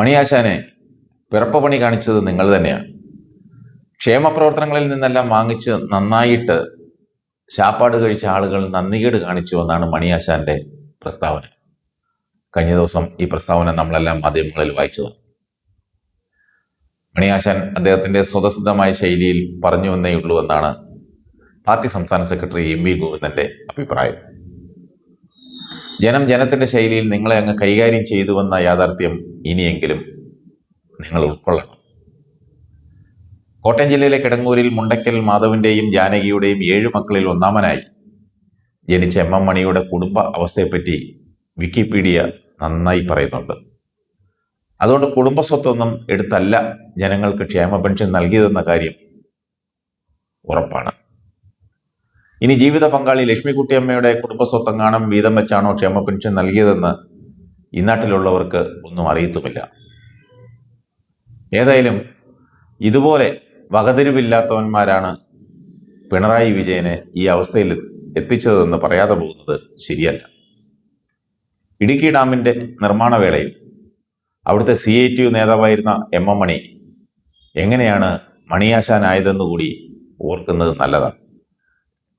മണിയാശാനെ പിറപ്പ് പണി കാണിച്ചത് നിങ്ങൾ തന്നെയാണ്. ക്ഷേമപ്രവർത്തനങ്ങളിൽ നിന്നെല്ലാം വാങ്ങിച്ച് നന്നായിട്ട് ശാപ്പാട് കഴിച്ച ആളുകൾ നന്ദികേട് കാണിച്ചു എന്നാണ് മണിയാശാന്റെ പ്രസ്താവന. കഴിഞ്ഞ ദിവസം ഈ പ്രസ്താവന നമ്മളെല്ലാം മാധ്യമങ്ങളിൽ വായിച്ചത് മണിയാശാൻ അദ്ദേഹത്തിന്റെ സ്വതസിദ്ധമായ ശൈലിയിൽ പറഞ്ഞു എന്നേ ഉള്ളൂ എന്നാണ് പാർട്ടി സംസ്ഥാന സെക്രട്ടറി എം വി ഗോവിന്ദന്റെ അഭിപ്രായം. ജനം ജനത്തിന്റെ ശൈലിയിൽ നിങ്ങളെ അങ്ങ് കൈകാര്യം ചെയ്തുവെന്ന യാഥാർത്ഥ്യം ഇനിയെങ്കിലും നിങ്ങൾ ഉൾക്കൊള്ളണം. കോട്ടയം ജില്ലയിലെ കിടങ്ങൂരിൽ മുണ്ടയ്ക്കൽ മാധവിന്റെയും ജാനകിയുടെയും ഏഴ് മക്കളിൽ ഒന്നാമനായി. ജനിച്ച എം എം മണിയുടെ കുടുംബ അവസ്ഥയെപ്പറ്റി വിക്കിപീഡിയ നന്നായി പറയുന്നുണ്ട്. അതുകൊണ്ട് കുടുംബ സ്വത്തൊന്നും എടുത്തല്ല ജനങ്ങൾക്ക് ക്ഷേമ പെൻഷൻ നൽകിയതെന്ന കാര്യം ഉറപ്പാണ്. ഇനി ജീവിത പങ്കാളി ലക്ഷ്മിക്കുട്ടിയമ്മയുടെ കുടുംബ സ്വത്തെങ്ങാനും വീതം വെച്ചാണോ ക്ഷേമ പെൻഷൻ നൽകിയതെന്ന് ഈ നാട്ടിലുള്ളവർക്ക് ഒന്നും അറിയത്തുമില്ല. ഏതായാലും ഇതുപോലെ വകതിരിവില്ലാത്തവന്മാരാണ് പിണറായി വിജയനെ ഈ അവസ്ഥയിൽ എത്തിച്ചതെന്ന് പറയാതെ പോകുന്നത് ശരിയല്ല. ഇടുക്കി ഡാമിന്റെ നിർമ്മാണ വേളയിൽ അവിടുത്തെ സി ഐ ടി യു നേതാവായിരുന്ന എം എം മണി എങ്ങനെയാണ് മണിയാശാനായതെന്ന് കൂടി ഓർക്കുന്നത് നല്ലതാണ്.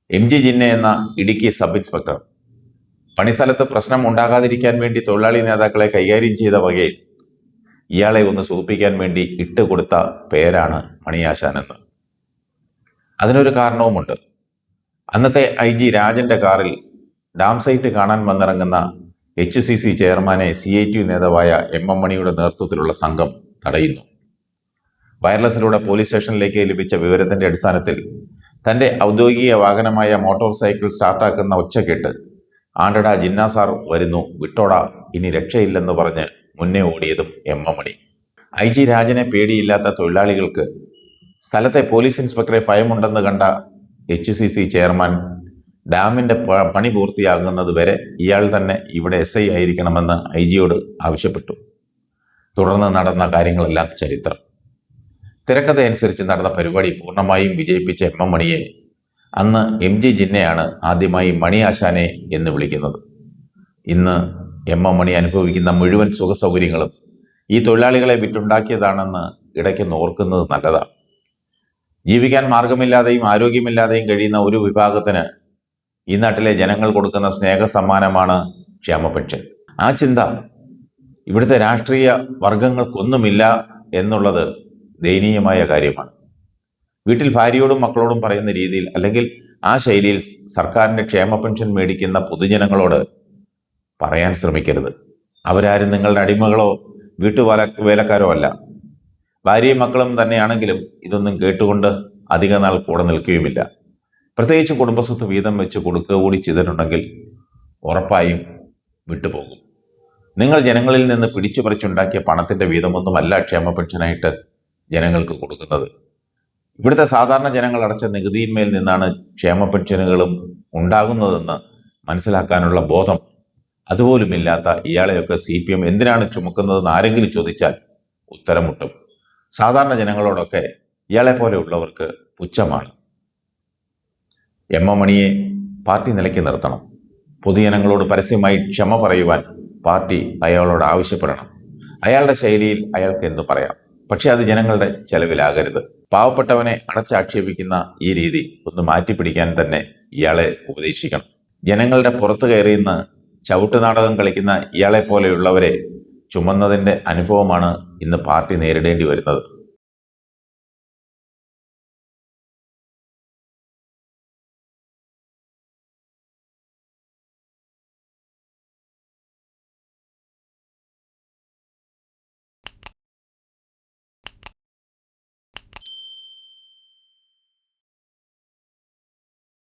എം ജി ജിന്നെ എന്ന ഇടുക്കി സബ് ഇൻസ്പെക്ടർ പണിസ്ഥലത്ത് പ്രശ്നം ഉണ്ടാകാതിരിക്കാൻ വേണ്ടി തൊഴിലാളി നേതാക്കളെ കൈകാര്യം ചെയ്ത വകയിൽ ഇയാളെ ഒന്ന് സൂപ്പിക്കാൻ വേണ്ടി ഇട്ടുകൊടുത്ത പേരാണ് മണിയാശാൻ എന്ന് അതിനൊരു കാരണവുമുണ്ട്. അന്നത്തെ ഐ ജി രാജന്റെ കാറിൽ ഡാം സൈറ്റ് കാണാൻ വന്നിറങ്ങുന്ന എച്ച് സി സി ചെയർമാനെ സി ഐ ടി നേതാവായ എം എം മണിയുടെ നേതൃത്വത്തിലുള്ള സംഘം തടയുന്നു. വയർലെസ്സിലൂടെ പോലീസ് സ്റ്റേഷനിലേക്ക് ലഭിച്ച വിവരത്തിന്റെ അടിസ്ഥാനത്തിൽ തന്റെ ഔദ്യോഗിക വാഹനമായ മോട്ടോർ സൈക്കിൾ സ്റ്റാർട്ടാക്കുന്ന ഒച്ച കേട്ട് ആണ്ടടാ ജിന്നാ സാർ വരുന്നു. വിട്ടോടാ. ഇനി രക്ഷയില്ലെന്ന് പറഞ്ഞ് മുന്നേ ഓടിയതും M M Mani I G രാജനെ പേടിയില്ലാത്ത തൊഴിലാളികൾക്ക് സ്ഥലത്തെ പോലീസ് ഇൻസ്പെക്ടറെ ഭയമുണ്ടെന്ന് കണ്ട എച്ച് സി സി ചെയർമാൻ ഡാമിന്റെ പണി പൂർത്തിയാകുന്നത് വരെ ഇയാൾ തന്നെ ഇവിടെ എസ് ഐ ആയിരിക്കണമെന്ന് ഐ ജിയോട് ആവശ്യപ്പെട്ടു. തുടർന്ന് നടന്ന കാര്യങ്ങളെല്ലാം ചരിത്രം. തിരക്കഥയനുസരിച്ച് നടന്ന പരിപാടി പൂർണമായും വിജയിപ്പിച്ച എം എം മണിയെ അന്ന് എം ജി ജിന്നയാണ് ആദ്യമായി മണി ആശാനെ എന്ന് വിളിക്കുന്നത്. ഇന്ന് എം എം മണി അനുഭവിക്കുന്ന മുഴുവൻ സുഖ സൗകര്യങ്ങളും ഈ തൊഴിലാളികളെ വിറ്റുണ്ടാക്കിയതാണെന്ന് ഇടയ്ക്ക് ഓർക്കുന്നത് നല്ലതാണ് ജീവിക്കാൻ മാർഗമില്ലാതെയും ആരോഗ്യമില്ലാതെയും കഴിയുന്ന ഒരു വിഭാഗത്തിന് ഈ നാട്ടിലെ ജനങ്ങൾ കൊടുക്കുന്ന സ്നേഹ സമ്മാനമാണ് ക്ഷേമ പെൻഷൻ. ആ ചിന്ത ഇവിടുത്തെ രാഷ്ട്രീയ വർഗങ്ങൾക്കൊന്നുമില്ല എന്നുള്ളത് ദയനീയമായ കാര്യമാണ്. വീട്ടിൽ ഭാര്യയോടും മക്കളോടും പറയുന്ന രീതിയിൽ അല്ലെങ്കിൽ ആ ശൈലിയിൽ സർക്കാരിന്റെ ക്ഷേമ പെൻഷൻ മേടിക്കുന്ന പൊതുജനങ്ങളോട് പറയാൻ ശ്രമിക്കരുത്. അവരാരും നിങ്ങളുടെ അടിമകളോ വീട്ടുവേല വേലക്കാരോ അല്ല. ഭാര്യയും മക്കളും തന്നെയാണെങ്കിലും ഇതൊന്നും കേട്ടുകൊണ്ട് അധിക നാൾ കൂടെ നിൽക്കുകയുമില്ല. പ്രത്യേകിച്ച് കുടുംബസ്വത്ത് വീതം വെച്ച് കൊടുക്കുക കൂടി ചെയ്തിട്ടുണ്ടെങ്കിൽ ഉറപ്പായും വിട്ടുപോകും. നിങ്ങൾ ജനങ്ങളിൽ നിന്ന് പിടിച്ചു പറിച്ചുണ്ടാക്കിയ പണത്തിന്റെ വീതമൊന്നുമല്ല ക്ഷേമ പെൻഷനായിട്ട് ജനങ്ങൾക്ക് കൊടുക്കുന്നത്. ഇവിടുത്തെ സാധാരണ ജനങ്ങൾ അടച്ച നികുതിയിന്മേൽ നിന്നാണ് ക്ഷേമ പെൻഷനുകളും ഉണ്ടാകുന്നതെന്ന് മനസ്സിലാക്കാനുള്ള ബോധം അതുപോലുമില്ലാത്ത ഇയാളെയൊക്കെ സി പി എം എന്തിനാണ് ചുമക്കുന്നതെന്ന് ആരെങ്കിലും ചോദിച്ചാൽ ഉത്തരം മുട്ടും സാധാരണ ജനങ്ങളോടൊക്കെ ഇയാളെ പോലെയുള്ളവർക്ക് പുച്ഛമാണ്. എം എം മണിയെ പാർട്ടി നിലയ്ക്ക് നിർത്തണം. പൊതുജനങ്ങളോട് പരസ്യമായി ക്ഷമ പറയുവാൻ പാർട്ടി അയാളോട് ആവശ്യപ്പെടണം. അയാളുടെ ശൈലിയിൽ അയാൾക്ക് എന്തു പറയാം? പക്ഷേ അത് ജനങ്ങളുടെ ചെലവിലാകരുത്. പാവപ്പെട്ടവനെ അടച്ചാക്ഷേപിക്കുന്ന ഈ രീതി ഒന്ന് മാറ്റിപ്പിടിക്കാൻ തന്നെ ഇയാളെ ഉപദേശിക്കണം. ജനങ്ങളുടെ പുറത്തു കയറിയുന്ന ചവിട്ടുനാടകം കളിക്കുന്ന ഇയാളെ പോലെയുള്ളവരെ ചുമന്നതിന്റെ അനുഭവമാണ് ഇന്ന് പാർട്ടി നേരിടേണ്ടി വരുന്നത്.